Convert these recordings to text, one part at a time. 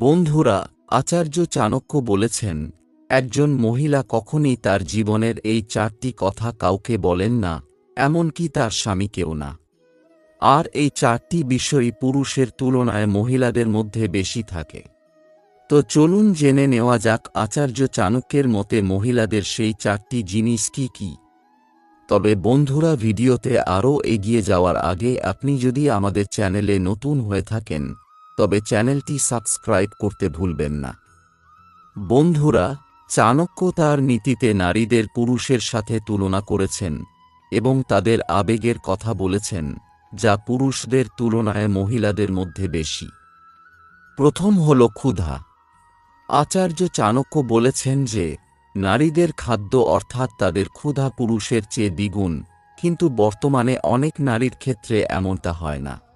বন্ধুরা, আচার্য চাণক্য বলেছেন, একজন মহিলা কখনই তার জীবনের এই চারটি কথা কাউকে বলেন না, এমনকি তার স্বামীকেও না। আর এই চারটি বিষয় পুরুষের তুলনায় মহিলাদের মধ্যে বেশি থাকে। তো চলুন জেনে নেওয়া যাক আচার্য চাণক্যের মতে মহিলাদের সেই চারটি জিনিস কি কি। তবে বন্ধুরা, ভিডিওতে আরও এগিয়ে যাওয়ার আগে আপনি যদি আমাদের চ্যানেলে নতুন হয়ে থাকেন তবে চ্যানেলটি সাবস্ক্রাইব করতে ভুলবেন না। বন্ধুরা, চাণক্য তার নীতিতে নারীদের পুরুষের সাথে তুলনা করেছেন এবং তাদের আবেগের কথা বলেছেন, যা পুরুষদের তুলনায় মহিলাদের মধ্যে বেশি। প্রথম হল ক্ষুধা। আচার্য চাণক্য বলেছেন যে, নারীদের খাদ্য অর্থাৎ তাদের ক্ষুধা পুরুষের চেয়ে দ্বিগুণ, কিন্তু বর্তমানে অনেক নারীর ক্ষেত্রে এমনটা হয় না।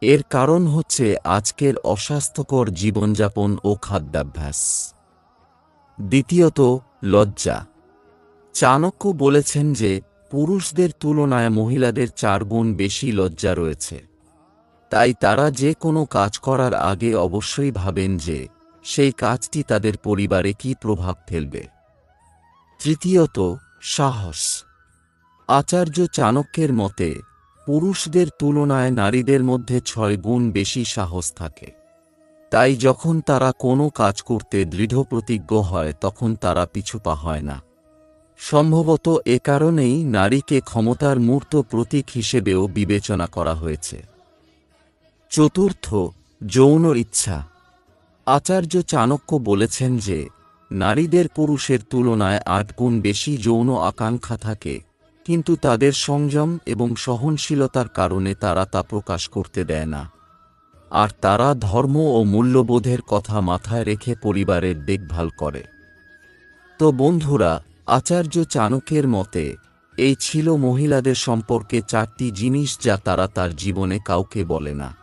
এর কারণ হচ্ছে আজকের অস্বাস্থ্যকর জীবনযাপন ও খাদ্যাভ্যাস। দ্বিতীয়ত, লজ্জা। চাণক্য বলেছেন যে, পুরুষদের তুলনায় মহিলাদের চার গুণ বেশি লজ্জা রয়েছে। তাই তারা যে কোনো কাজ করার আগে অবশ্যই ভাবেন যে, সেই কাজটি তাদের পরিবারে কি প্রভাব ফেলবে। তৃতীয়ত, সাহস। আচার্য চাণক্যের মতে পুরুষদের তুলনায় নারীদের মধ্যে ছয় গুণ বেশি সাহস থাকে। তাই যখন তারা কোনো কাজ করতে দৃঢ় প্রতিজ্ঞ হয়, তখন তারা পিছুপা হয় না। সম্ভবত এ কারণেই নারীকে ক্ষমতার মূর্ত প্রতীক হিসেবেও বিবেচনা করা হয়েছে। চতুর্থ, যৌন ইচ্ছা। আচার্য চাণক্য বলেছেন যে, নারীদের পুরুষের তুলনায় আট গুণ বেশি যৌন আকাঙ্ক্ষা থাকে। কিন্তু তাদের সংযম এবং সহনশীলতার কারণে তারা তা প্রকাশ করতে দেয় না। আর তারা ধর্ম ও মূল্যবোধের কথা মাথায় রেখে পরিবারের দেখভাল করে। তো বন্ধুরা, আচার্য চাণক্যের মতে, এই ছিল মহিলাদের সম্পর্কে চারটি জিনিস যা তারা তার জীবনে কাউকে বলে না।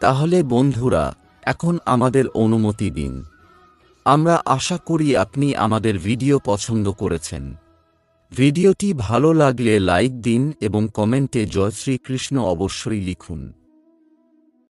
তাহলে বন্ধুরা, এখন আমাদের অনুমতি দিন। আমরা আশা করি আপনি আমাদের ভিডিও পছন্দ করেছেন। ভিডিওটি ভালো লাগলে লাইক দিন এবং কমেন্টে জয় শ্রীকৃষ্ণ অবশ্যই লিখুন।